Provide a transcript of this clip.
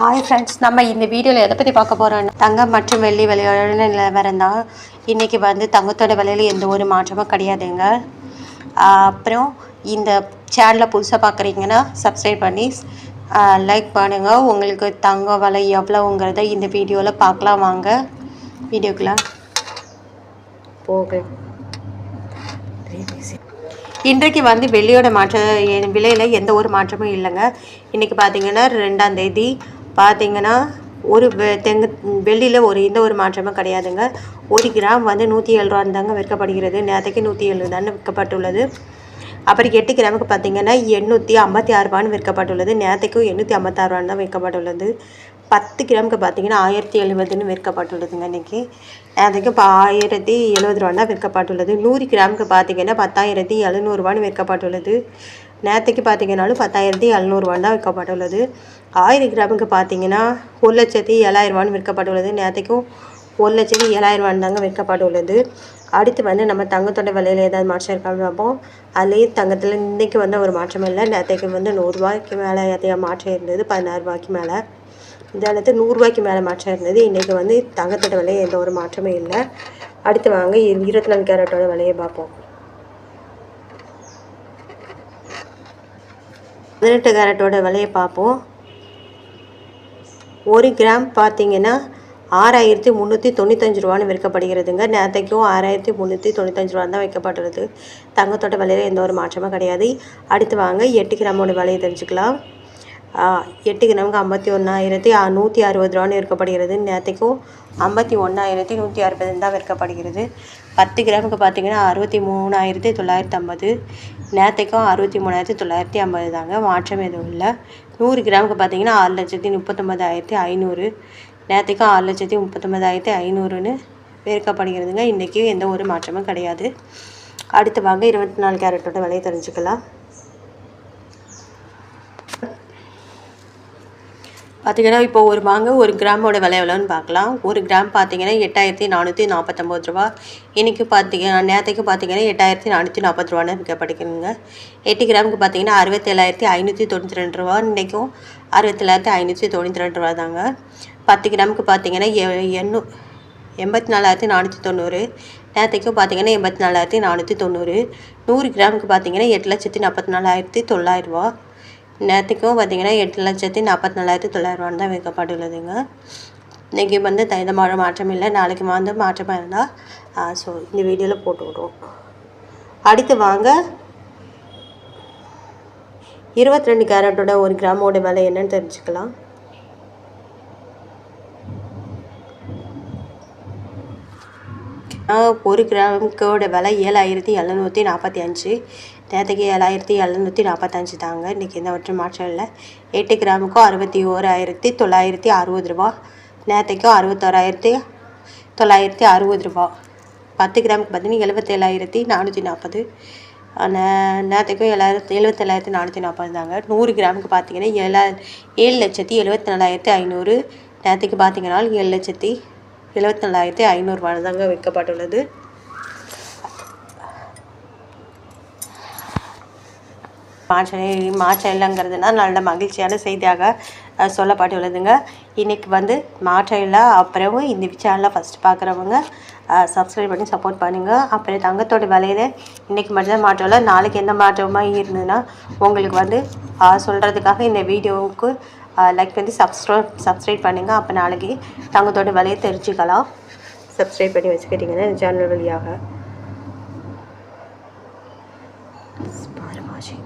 Hi friends நம்ம இந்த வீடியோவில் எதை பற்றி பார்க்க போகிறோம்னா தங்கம் மற்றும் வெள்ளி விலையோட நிலவரம் தான் இன்றைக்கி வந்து தங்கத்தோட விலையில் எந்த ஒரு மாற்றமும் கிடையாதுங்க. அப்புறம் இந்த சேனலை புதுசாக பார்க்குறீங்கன்னா சப்ஸ்கிரைப் பண்ணி லைக் பண்ணுங்கள் உங்களுக்கு தங்க விலை எவ்வளோங்கிறத இந்த வீடியோவில் பார்க்கலாம் வாங்க. வீடியோக்குள்ள. போக இன்றைக்கு வந்து வெள்ளியோட மாற்ற விலையில எந்த ஒரு மாற்றமும் இல்லைங்க. இன்னைக்கு பார்த்தீங்கன்னா ரெண்டாம் தேதி பார்த்தீங்கன்னா ஒரு தெங்கு வெள்ளியில் ஒரு எந்த ஒரு மாற்றமும் கிடையாதுங்க. ஒரு கிராம் வந்து நூற்றி ஏழு ரூபா தாங்க விற்கப்படுகிறது. நேற்றுக்கு நூற்றி ஏழு தானே விற்கப்பட்டுள்ளது. அப்புறம் எட்டு கிராமுக்கு பார்த்தீங்கன்னா எண்ணூற்றி ஐம்பத்தி ஆறு ரூபான்னு விற்கப்பட்டுள்ளது. நேற்றுக்கும் எண்ணூற்றி ஐம்பத்தாறு ரூபான்னு தான் விற்கப்பட்டுள்ளது. பத்து கிராமுக்கு பார்த்தீங்கன்னா ஆயிரத்தி எழுபதுன்னு விற்கப்பட்டுள்ளதுங்க இன்றைக்கி அதுக்கு இப்போ ஆயிரத்தி எழுபது ரூபான்னா விற்கப்பட்டுள்ளது. நூறு கிராமுக்கு பார்த்தீங்கன்னா பத்தாயிரத்தி எழுநூறுபான்னு விற்கப்பட்டுள்ளது. நேற்றுக்கு பார்த்தீங்கன்னாலும் பத்தாயிரத்தி எழுநூறுபான்னு தான் விற்கப்பட்டுள்ளது. ஆயிரம் கிராமுக்கு பார்த்தீங்கன்னா ஒரு லட்சத்தி ஏழாயிரரூவான்னு விற்கப்பட்டுள்ளது. நேற்றுக்கும் ஒரு லட்சத்தி ஏழாயிரரூவான் தாங்க விற்கப்பட்டுள்ளது. அடுத்து வந்து நம்ம தங்கத்தோட விலையில் ஏதாவது மாற்றம் இருக்கான்னு பார்ப்போம். அதுலேயே தங்கத்தில் இன்றைக்கி வந்து ஒரு மாற்றம் இல்லை. நேற்றுக்கு வந்து நூறுரூவாய்க்கு மேலே அதிகம் மாற்றம் இருந்தது. பதினாறு ரூபாய்க்கு மேலே. இந்த நூறுரூவாய்க்கு மேலே மாற்றம் இருந்தது. இன்றைக்கி வந்து தங்கத்தோட விலையை எந்த ஒரு மாற்றமே இல்லை. அடுத்து வாங்க இரு- இருபத்தி நாலு கேரட்டோட விலையை பார்ப்போம். பதினெட்டு கேரட்டோட விலையை பார்ப்போம். ஒரு கிராம் பார்த்தீங்கன்னா ஆறாயிரத்தி முந்நூற்றி தொண்ணூத்தஞ்சு ரூபான்னு விற்கப்படுகிறதுங்க. நேரத்தைக்கும் ஆறாயிரத்தி முந்நூற்றி தொண்ணூத்தஞ்சு ரூபான்னு தான் விற்கப்படுறது. தங்கத்தோட விலையில் எந்த ஒரு மாற்றமும் கிடையாது. அடுத்து வாங்க எட்டு கிராமோட விலையை தெரிஞ்சுக்கலாம். எட்டு கிராமுக்கு ஐம்பத்தி ஒன்றாயிரத்தி நூற்றி அறுபது ரூபான்னு விற்கப்படுகிறது. நேற்றுக்கும் ஐம்பத்தி ஒன்றாயிரத்தி நூற்றி அறுபதுன்னு தான் விற்கப்படுகிறது. பத்து கிராமுக்கு பார்த்தீங்கன்னா அறுபத்தி மூணாயிரத்தி தொள்ளாயிரத்தி ஐம்பது. நேற்றுக்கும் அறுபத்தி மூணாயிரத்தி தொள்ளாயிரத்தி ஐம்பது தாங்க. மாற்றம் எதுவும் இல்லை. நூறு கிராமுக்கு பார்த்தீங்கன்னா ஆறு லட்சத்தி முப்பத்தொம்பதாயிரத்தி ஐநூறு. நேற்றுக்கும் ஆறு லட்சத்தி முப்பத்தொம்பதாயிரத்தி ஐநூறுன்னு விற்கப்படுகிறதுங்க. இன்றைக்கும் எந்த ஒரு மாற்றமும் கிடையாது. அடுத்து வாங்க இருபத்தி நாலு கேரட்டோட விலையை தெரிஞ்சுக்கலாம். பார்த்தீங்கன்னா இப்போ ஒரு வாங்க ஒரு கிராமோட விலை எவ்வளோன்னு பார்க்கலாம். ஒரு கிராம் பார்த்தீங்கன்னா எட்டாயிரத்தி நானூற்றி நாற்பத்தொம்போது ரூபா. இன்றைக்கி பார்த்தீங்கன்னா நேற்றுக்கு பார்த்தீங்கன்னா எட்டாயிரத்தி நானூற்றி நாற்பது ரூபான்னு விற்கப்படுகிறதுங்க எட்டு கிராமுக்கு பார்த்தீங்கன்னா அறுபத்தேழாயிரத்தி ஐநூற்றி தொண்ணூற்றி ரெண்டு ரூபா. இன்றைக்கும் அறுபத்தேழாயிரத்தி ஐநூற்றி தொண்ணூற்றி ரெண்டு ரூபா தாங்க பத்து கிராமுக்கு பார்த்தீங்கன்னா எ- எண்ணூ எண்பத்தி நாலாயிரத்தி நானூற்றி தொண்ணூறு. நேற்றுக்கும் பார்த்தீங்கன்னா எண்பத்தி நாலாயிரத்தி நானூற்றி தொண்ணூறு. நூறு கிராமுக்கு பார்த்தீங்கன்னா எட்டு லட்சத்தி நாற்பத்தி நாலாயிரத்தி தொள்ளாயிரரூபா நேற்றுக்கும் பார்த்தீங்கன்னா எட்டு லட்சத்தி நாற்பத்தி நாலாயிரத்தி தொள்ளாயிரரூவான்னு தான் விற்கப்பட்டுள்ளதுங்க. இன்றைக்கி வந்து த- மாதம் மாற்றம் இல்லை. நாளைக்கு வந்து மாற்றமாக இருந்தால் ஸோ இந்த வீடியோவில் போட்டு விடுவோம் அடுத்து வாங்க. இருபத்தி ரெண்டு கேரட்டோட ஒரு கிராமோட விலை என்னன்னு தெரிஞ்சுக்கலாம். ஒரு கிராமுக்கோட விலை ஏழாயிரத்தி எழுநூற்றி நாற்பத்தி அஞ்சு. நேற்றுக்கு ஏழாயிரத்தி எழுநூற்றி நாற்பத்தஞ்சு தாங்க. இன்றைக்கி எந்த ஒற்றை மாற்றம் இல்லை. எட்டு கிராமுக்கும் அறுபத்தி ஓராயிரத்தி தொள்ளாயிரத்தி அறுபது ரூபா. நேற்றுக்கும் அறுபத்தோராயிரத்தி தொள்ளாயிரத்தி அறுபது ரூபா. பத்து கிராமுக்கு பார்த்தீங்கன்னா எழுபத்தேழாயிரத்தி நானூற்றி நாற்பது. நேற்றுக்கும் ஏழாயிரத்தி எழுபத்தேழாயிரத்தி நானூற்றி நாற்பது தாங்க. நூறு கிராமுக்கு பார்த்தீங்கன்னா ஏழா ஏழு லட்சத்தி எழுபத்தி நாலாயிரத்தி ஐநூறு. நேற்றுக்கு பார்த்தீங்கன்னா ஏழு லட்சத்தி எழுபத்தி நாலாயிரத்தி ஐநூறுரூவா தாங்க விற்கப்பட்டுள்ளது மாற்றம் மாற்றம் இல்லைங்கிறதுனா நல்ல மகிழ்ச்சியான செய்தியாக சொல்லப்பட்டுள்ளதுங்க. இன்றைக்கி வந்து மாற்றம் இல்லை அப்புறமும் இந்த சேனலை ஃபஸ்ட்டு பார்க்குறவங்க சப்ஸ்கிரைப் பண்ணி சப்போர்ட் பண்ணுங்கள் அப்புறம் தங்கத்தோட விலையில இன்றைக்கி மட்டும்தான் மாற்றம் இல்லை நாளைக்கு எந்த மாற்றமாக இருந்ததுன்னா உங்களுக்கு வந்து சொல்கிறதுக்காக இந்த வீடியோவுக்கு லைக் பண்ணி சப்ஸ்க்ரைப் சப்ஸ்கிரைப் பண்ணுங்கள் அப்போ நாளைக்கு தங்கத்தோட விலையை தெரிஞ்சுக்கலாம். சப்ஸ்கிரைப் பண்ணி வச்சுக்கிட்டிங்கன்னா இந்த சேனல் வழியாக. মাঝে